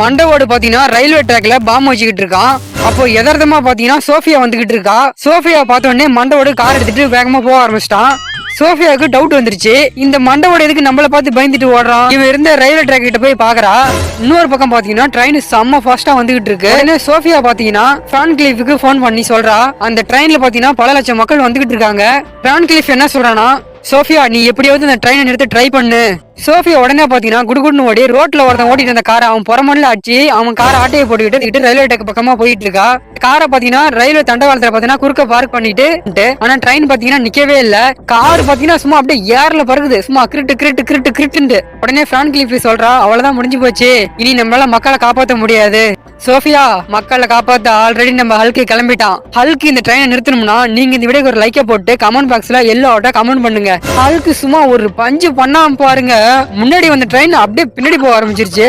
மண்டவோடு பாத்தீங்கன்னா ரயில்வே ட்ராக்ல பாம் வச்சுக்கிட்டு இருக்கான் அப்போ எதார்த்தமா பாத்தீங்கன்னா சோஃபியா வந்துகிட்டு இருக்கா. சோஃபியா பார்த்தோடனே மண்டவோடு கார் எடுத்துட்டு வேகமா போக ஆரம்பிச்சிட்டான். சோஃபியாவுக்கு டவுட் வந்துருச்சு. இந்த மண்டவோட எதுக்கு நம்மள பார்த்து பயந்துட்டு ஓடுறான்? இவன் இருந்த ரயில்வே ட்ராக் கிட்ட போய் பாக்குறா. இன்னொரு பக்கம் பாத்தீங்கன்னா ட்ரெயின் செம்ம ஃபாஸ்டா வந்துகிட்டு இருக்கு. உடனே சோஃபியா பாத்தீங்கன்னா பிரான் கிளிஃபுக்கு ஃபோன் பண்ணி சொல்றா. அந்த ட்ரெயின்ல பாத்தீங்கன்னா பல லட்சம் மக்கள் வந்துகிட்டு இருக்காங்க. பிரான் கிளிஃப் என்ன சொல்றானா சோஃபியா நீ எப்படியாவது இந்த ட்ரெயினை நிறுத்த ட்ரை பண்ணு. சோஃபியா உடனே பாத்தீங்கன்னா குடுகுடுன்னு ஓடி ரோட்ல ஒருத்தன் ஓட்டிட்டு இருந்த காரை அவன் புறமண்ணில் அடிச்சு அவன் காரை ஆட்டையை போட்டுக்கிட்டு ரயில்வே டேக்கு பக்கமா போயிட்டு இருக்கா. காரை பாத்தீங்கன்னா ரயில்வே தண்டவாளத்துல பாத்தீங்கன்னா குறுக்க பார்க் பண்ணிட்டு ஆனா ட்ரெயின் பாத்தீங்கன்னா நிக்கவே இல்ல. கார் பாத்தீங்கன்னா சும்மா அப்படியே ஏர்ல பறகுது சும்மா கிரிட்டு கிரிட்டு கிரிட்டு கிரிட்டுன்ட்டு. உடனே பிரான் கிளிஃபி சொல்றா அவ்வளவுதான் முடிஞ்சு போச்சு. இனி நம்மளால மக்களை காப்பாத்த முடியாது. சோஃபியா மக்களை காப்பாத்த ஆல்ரெடி நம்ம ஹல்கி கிளம்பிட்டான். ஹல்கி இந்த ட்ரெயினை நிறுத்தணும்னா நீங்க இந்த வீடியோக்கு ஒரு லைக்கை போட்டு கமெண்ட் பாக்ஸ்ல எல்லோ கமெண்ட் பண்ணுங்க. அதுக்கு சும்மா ஒரு பஞ்சு பண்ணாம பாருங்க. முன்னாடி வந்த ட்ரெயின் அப்படியே பின்னாடி போக ஆரம்பிச்சிருச்சு.